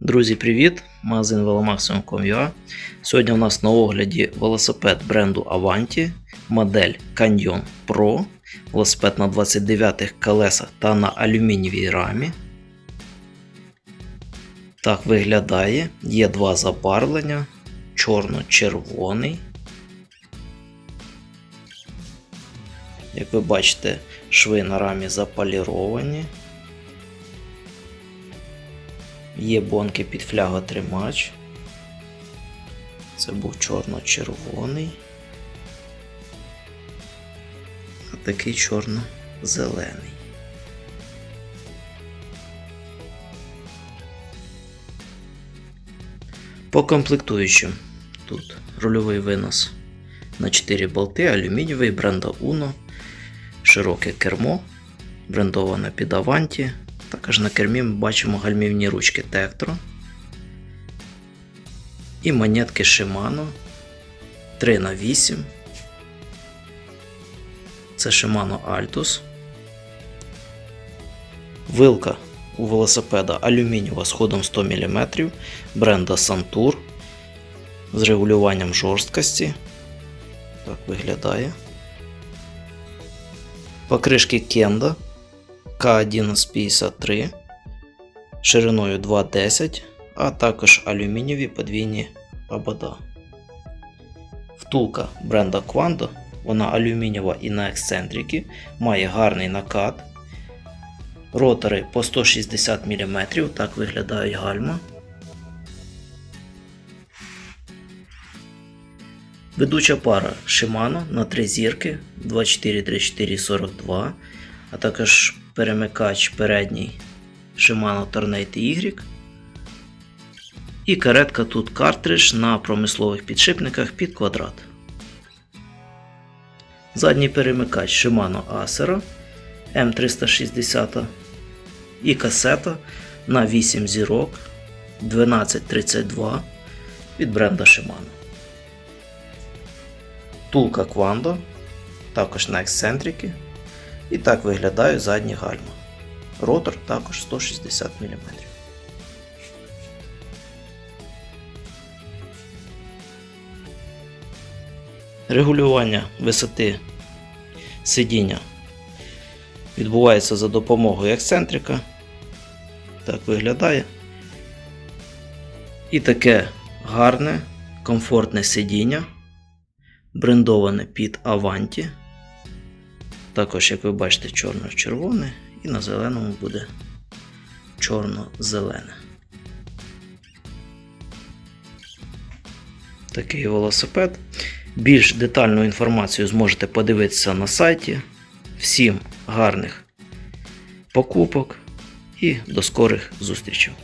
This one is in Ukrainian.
Друзі, привіт! Магазин velomaximum.com.ua Сьогодні у нас на огляді велосипед бренду Avanti, модель Canyon Pro, велосипед на 29 колесах та на алюмінієвій рамі. Так виглядає. Є два забарвлення: чорно-червоний. Як ви бачите, шви на рамі заполіровані. Є бонки під фляготримач. Це був чорно-червоний. А такий чорно-зелений. По комплектуючим тут рульовий винос на 4 болти, алюмінієвий бренда Uno, широке кермо, брендоване під Avanti. Також на кермі ми бачимо гальмівні ручки Tektro і монетки Shimano 3х8. Це Shimano Altus. Вилка у велосипеда алюмінієва з ходом 100 мм бренда Santur з регулюванням жорсткості. Так виглядає. Покришки Kenda К1153 шириною 2,10, а також алюмінієві подвійні обода. Втулка бренда Quando, вона алюмінієва і на ексцентрики, має гарний накат. Ротори по 160 мм, так виглядають гальма. Ведуча пара Shimano на 3 зірки 24 34 42, а також перемикач передній Shimano Tornado Y. І каретка тут картридж на промислових підшипниках під квадрат. Задній перемикач Shimano Acero M360 і касета на 8 зірок 1232 від бренда Shimano. Тулка Quando, також на ексцентрики. І так виглядає задні гальма. Ротор також 160 мм. Регулювання висоти сидіння відбувається за допомогою ексцентрика. Так виглядає. І таке гарне, комфортне сидіння, брендоване під Avanti. Також, як ви бачите, чорно-червоне і на зеленому буде чорно-зелене. Такий велосипед. Більш детальну інформацію зможете подивитися на сайті. Всім гарних покупок і до скорих зустрічей!